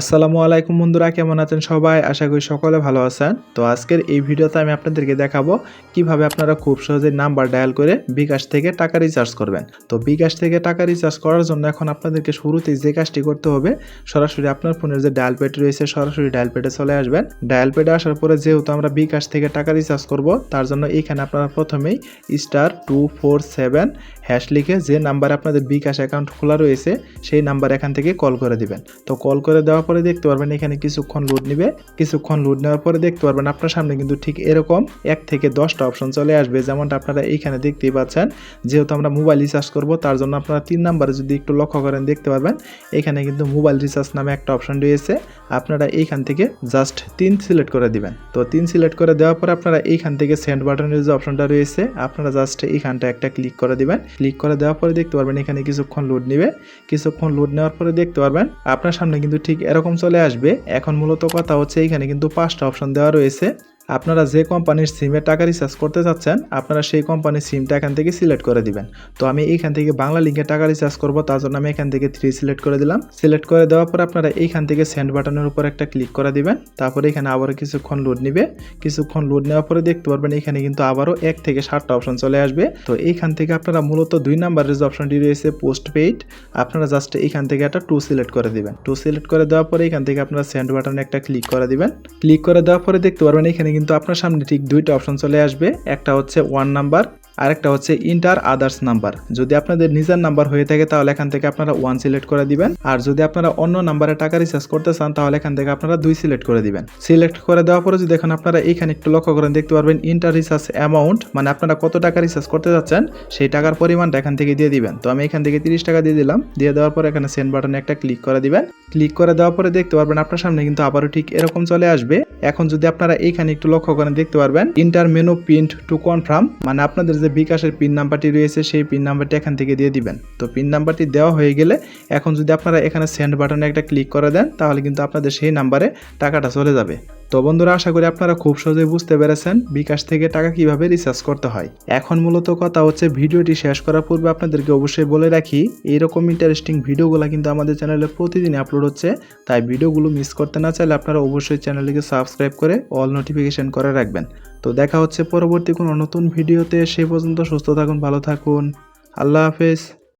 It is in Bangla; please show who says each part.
Speaker 1: আসসালামু আলাইকুম বন্ধুরা, কেমন আছেন সবাই? আশা করি সকলে ভালো আছেন। তো আজকের এই ভিডিওতে আমি আপনাদেরকে দেখাবো কীভাবে আপনারা খুব সহজে নাম্বার ডায়াল করে বিকাশ থেকে টাকা রিচার্জ করবেন। তো বিকাশ থেকে টাকা রিচার্জ করার জন্য এখন আপনাদেরকে শুরুতেই যে কাজটি করতে হবে, সরাসরি আপনার ফোনের যে ডায়াল প্যাড রয়েছে, সরাসরি ডায়াল প্যাডে চলে আসবেন। ডায়াল প্যাডে আসার পরে যেহেতু আমরা বিকাশ থেকে টাকা রিচার্জ করব, তার জন্য এখানে আপনারা প্রথমেই star two four seven hash লিখে যে নাম্বার আপনাদের বিকাশ অ্যাকাউন্ট খোলা রয়েছে, সেই নাম্বার এখান থেকে কল করে দিবেন। তো কল করে দেওয়ার পরে দেখতে পারবেন এখানে কিছুক্ষণ লোড নিবে। কিছুক্ষণ লোড নেওয়ার পরে দেখতে পারবেন আপনার সামনে কিন্তু ঠিক এরকম এক থেকে দশটা অপশন চলে আসবে, যেমনটা আপনারা এইখানে দেখতেই পাচ্ছেন। যেহেতু আমরা মোবাইল রিচার্জ করব, তার জন্য আপনারা তিন নাম্বারে যদি একটু লক্ষ্য করেন দেখতে পারবেন, এখানে কিন্তু মোবাইল রিচার্জ নামে একটা অপশন রয়েছে। আপনারা এইখান থেকে জাস্ট তিন সিলেক্ট করে দিবেন। তো তিন সিলেক্ট করে দেওয়ার পর আপনারা এইখান থেকে সেন্ড বাটনের যে অপশনটা রয়েছে, আপনারা জাস্ট এইখানটা একটা ক্লিক করে দিবেন। ক্লিক করে দেওয়ার পরে দেখতে পারবেন এখানে কিছুক্ষণ লোড নিবে। কিছুক্ষণ লোড নেওয়ার পরে দেখতে পারবেন, আপনার সামনে কিন্তু ঠিক এরকম চলে আসবে। এখন মূলত কথা হচ্ছে এখানে কিন্তু পাঁচটা অপশন দেওয়া রয়েছে। আপনারা যে কোম্পানির সিমে টাকা রিচার্জ করতে চাচ্ছেন, আপনারা সেই কোম্পানির সিমটা এখান থেকে সিলেক্ট করে দিবেন। তো আমি এইখান থেকে বাংলা লিঙ্কে টাকা রিচার্জ করব, তার জন্য আমি এখান থেকে থ্রি সিলেক্ট করে দিলাম। সিলেক্ট করে দেওয়ার পর আপনারা এইখান থেকে সেন্ড বাটনের উপর একটা ক্লিক করে দিবেন। তারপরে এখানে আবারও কিছুক্ষণ লোড নিবে। কিছুক্ষণ লোড নেওয়ার পরে দেখতে পারবেন এখানে কিন্তু আবারও এক থেকে সাতটা অপশন চলে আসবে। তো এইখান থেকে আপনারা মূলত দুই নাম্বারের যে অপশনটি রয়েছে পোস্ট পেইড আপনারা জাস্ট এইখান থেকে একটা টু সিলেক্ট করে দিবেন। টু সিলেক্ট করে দেওয়ার পরে এখান থেকে আপনারা সেন্ড বাটনে একটা ক্লিক করে দিবেন। ক্লিক করে দেওয়ার পরে দেখতে পারবেন এখানে কিন্তু আপনার সামনে ঠিক দুইটা অপশন চলে আসবে। একটা হচ্ছে ওয়ান নাম্বার আরেকটা হচ্ছে ইন্টার আদার্স নাম্বার যদি আপনাদের নিজের নাম্বার হয়ে থাকে, তাহলে এখান থেকে আপনারা ওয়ান সিলেক্ট করে দিবেন। আর যদি আপনারা অন্য নাম্বারে টাকা রিচার্জ করতে চান, তাহলে এখান থেকে আপনারা দুই সিলেক্ট করে দিবেন। সিলেক্ট করে দেওয়ার পরে যদি এখন আপনারা এখানে একটু লক্ষ্য করেন, দেখতে পারবেন ইন্টার রিচার্জ অ্যামাউন্ট মানে আপনারা কত টাকা রিচার্জ করতে যাচ্ছেন, সেই টাকার পরিমাণটা এখান থেকে দিয়ে দিবেন। তো আমি এখান থেকে তিরিশ টাকা দিয়ে দিলাম। দিয়ে দেওয়ার পরে এখানে সেন্ড বাটনে একটা ক্লিক করে দিবেন। ক্লিক করে দেওয়ার পরে দেখতে পারবেন আপনার সামনে কিন্তু আবারও ঠিক এরকম চলে আসবে। এখন যদি আপনারা এইখানে একটু লক্ষ্য করেন, দেখতে পারবেন enter menu print to confirm মানে আপনাদের যে বিকাশের পিন নাম্বারটি রয়েছে, সেই পিন নাম্বারটি এখান থেকে দিয়ে দিবেন। তো পিন নাম্বারটি দেওয়া হয়ে গেলে এখন যদি আপনারা এখানে সেন্ড বাটনে একটা ক্লিক করে দেন, তাহলে কিন্তু আপনাদের সেই নাম্বারে টাকাটা চলে যাবে। তো বন্ধুরা, আশা করি আপনারা খুব সহজেই বুঝতে পেরেছেন বিকাশ থেকে টাকা কীভাবে রিচার্জ করতে হয়। এখন মূলত কথা হচ্ছে, ভিডিওটি শেষ করার পূর্বে আপনাদেরকে অবশ্যই বলে রাখি, এইরকম ইন্টারেস্টিং ভিডিওগুলো কিন্তু আমাদের চ্যানেলে প্রতিদিন আপলোড হচ্ছে। তাই ভিডিওগুলো মিস করতে না চাইলে আপনারা অবশ্যই চ্যানেলটিকে সাবস্ক্রাইব করে অল নোটিফিকেশন করে রাখবেন। তো দেখা হচ্ছে পরবর্তী কোনো নতুন ভিডিওতে, সে পর্যন্ত সুস্থ থাকুন, ভালো থাকুন। আল্লাহ হাফেজ।